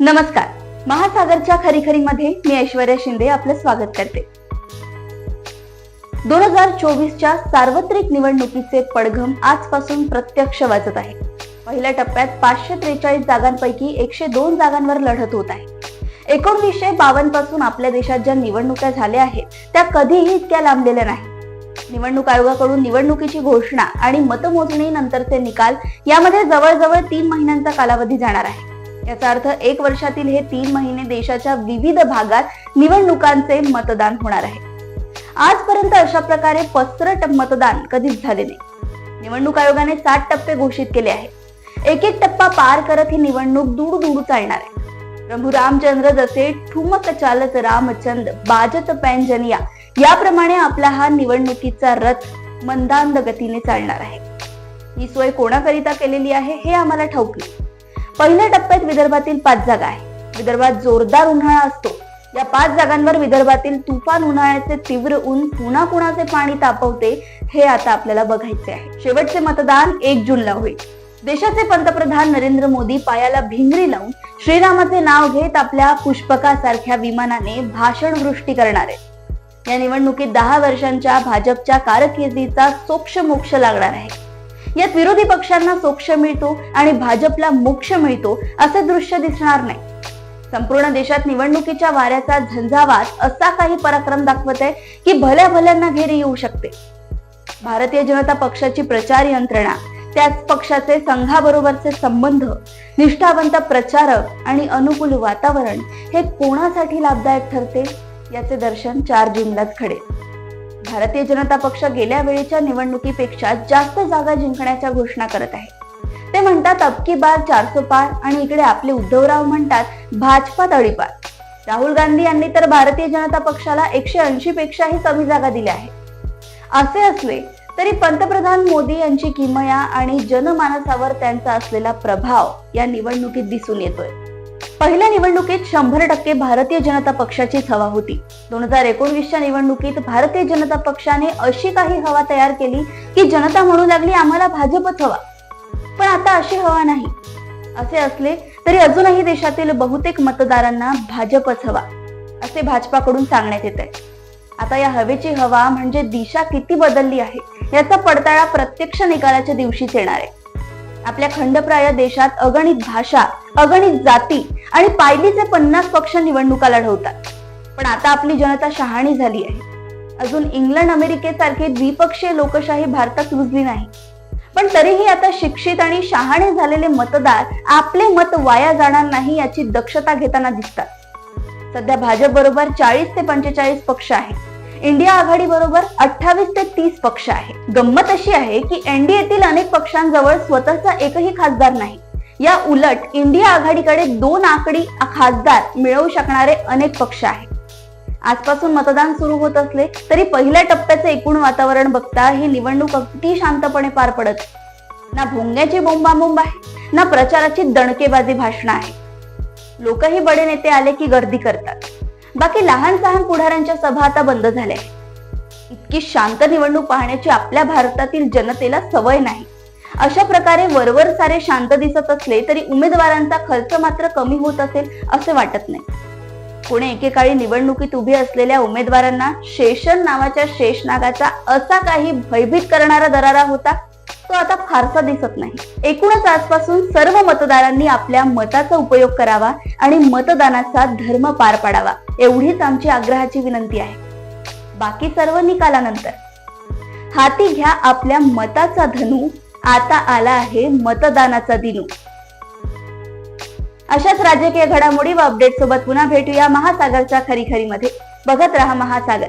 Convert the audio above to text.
नमस्कार. महासागरच्या खरीखरीमध्ये मी ऐश्वर्या शिंदे आपलं स्वागत करते. दोन हजार चोवीसच्या सार्वत्रिक निवडणुकीचे पडघम आजपासून प्रत्यक्ष वाजत आहे. पहिल्या टप्प्यात पाचशे त्रेचाळीस जागांपैकी एकशे दोन जागांवर लढत होत आहे. एकोणवीसशे बावन्नपासून आपल्या देशात ज्या निवडणुका झाल्या आहेत त्या कधीही इतक्या लांबलेल्या नाही निवडणूक आयोगाकडून निवडणुकीची घोषणा आणि मतमोजणी नंतरचे निकाल यामध्ये जवळजवळ तीन महिन्यांचा कालावधी जाणार आहे. याचा अर्थ एक वर्षातील हे तीन महिने देशाच्या विविध भागात निवडणुकांचे मतदान होणार आहे. आजपर्यंत अशा प्रकारे पसरट मतदान कधीच झाले नाही. निवडणूक आयोगाने सात टप्पे घोषित केले आहेत. एक एक टप्पा पार करत ही निवडणूक दूर दूर चालणार आहे. प्रभू रामचंद्र जसे ठुमक चालत रामचंद बाजत पॅनजनिया याप्रमाणे आपला हा निवडणुकीचा रथ मंदांद गतीने चालणार आहे. ही सोय कोणाकरिता केलेली आहे हे आम्हाला ठाऊक नाही. पहिल्या टप्प्यात विदर्भातील पाच जागा आहे. विदर्भात जोरदार उन्हाळा असतो. या पाच जागांवर विदर्भातील तुफान उन्हाळ्याचे तीव्र ऊन पुन्हा कुणाचे पाणी तापवते हे आता आपल्याला बघायचे आहे. शेवटचे मतदान एक जूनला होईल. देशाचे पंतप्रधान नरेंद्र मोदी पायाला भिंगरी लावून श्रीरामाचे नाव घेत आपल्या पुष्पकासारख्या विमानाने भाषणवृष्टी करणार आहेत. या निवडणुकीत दहा वर्षांच्या भाजपच्या कारकिर्दीचा सोक्ष मोक्ष लागणार आहे. यात विरोधी पक्षांना सोक्ष मिळतो आणि भाजपला मोक्ष मिळतो असे दृश्य दिसणार नाही. संपूर्ण देशात निवडणुकीच्या वाऱ्याचा झंझावात असा काही पराक्रम दाखवत आहे की भल्या भल्यांना घेरी येऊ शकते. भारतीय जनता पक्षाची प्रचार यंत्रणा त्याच पक्षाचे संघाबरोबरचे संबंध निष्ठावंत प्रचारक आणि अनुकूल वातावरण हे कोणासाठी लाभदायक ठरते? याचे दर्शन चार जूनलाच घडेल. भारतीय जनता पक्ष गेल्या वेळेच्या निवडणुकीपेक्षा जास्त जागा जिंकण्याच्या घोषणा करत आहे. ते म्हणतात अबकी बार चारसो पार आणि इकडे आपले उद्धवराव म्हणतात भाजपा तळीपार राहुल गांधी यांनी तर भारतीय जनता पक्षाला एकशे ऐंशी पेक्षाही कमी जागा दिल्या आहेत. असे असले तरी पंतप्रधान मोदी यांची किमया आणि जनमानसावर त्यांचा असलेला प्रभाव या निवडणुकीत दिसून येतोय. पहिल्या निवडणुकीत शंभर टक्के भारतीय जनता पक्षाचीच हवा होती. दोन हजार एकोणवीसच्या निवडणुकीत भारतीय जनता पक्षाने अशी काही हवा तयार केली की जनता म्हणू लागली आम्हाला भाजपच हवा. पण आता अशी हवा नाही. असे असले तरी अजूनही देशातील बहुतेक मतदारांना भाजपच हवा असे भाजपाकडून सांगण्यात येत आहे आता या हवेची हवा म्हणजे दिशा किती बदलली आहे याचा पडताळा प्रत्यक्ष निकालाच्या दिवशीच येणार आहे. आपल्या खंडप्राय देशात अगणित भाषा अगणित जाती आणि पायलीचे पन्नास पक्ष निवडणुका लढवतात. पण आता आपली जनता शहाणी झाली आहे. अजून इंग्लंड अमेरिकेसारखी द्विपक्षीय लोकशाही भारतात रुजली नाही. पण तरीही आता शिक्षित आणि शहाणे झालेले मतदार आपले मत वाया जाणार नाही याची दक्षता घेताना दिसतात. सध्या भाजप बरोबर चाळीस ते पंचेचाळीस पक्ष आहेत. इंडिया आघाडी बरोबर अठ्ठावीस ते तीस पक्ष आहे. गंमत अशी आहे की एनडीएतील अनेक पक्षांजवळ स्वतःचा एकही खासदार नाही. या उलट इंडिया आघाडीकडे दोन आकडी खासदार मिळवू शकणारे अनेक पक्ष आहेत आजपासून मतदान सुरू होत असले तरी पहिल्या टप्प्याचे एकूण वातावरण बघता ही निवडणूक अगदी शांतपणे पार पडत ना भोंग्याची बोंबाबोंब आहे ना प्रचाराची दणकेबाजी भाषण आहे. लोकही बडे नेते आले की गर्दी करतात. बाकी लहान सहान पुढाऱ्यांच्या सभा आता बंद झाल्या. इतकी शांत निवडणूक पाहण्याची आपल्या भारतातील जनतेला सवय नाही. अशा प्रकारे वरवर सारे शांत दिसत असले तरी उमेदवारांचा खर्च मात्र कमी होत असेल असे वाटत नाही. पुणे एकेकाळी निवडणुकीत उभे असलेल्या उमेदवारांना शेषन नावाच्या शेषनागाचा असा काही भयभीत करणारा दरारा होता तो आता फारसा दिसत नाही. एकूणच आजपासून सर्व मतदारांनी आपल्या मताचा उपयोग करावा आणि मतदानाचा धर्म पार पाडावा एवढीच आमची आग्रहाची विनंती आहे. बाकी सर्व निकालानंतर. हाती घ्या आपल्या मताचा धनू आता आला आहे मतदानाचा दिनू. अशाच राजकीय घडामोडी व अपडेट सोबत पुन्हा भेटूया महासागरच्या खरी खरी मध्ये बघत राहा महासागर.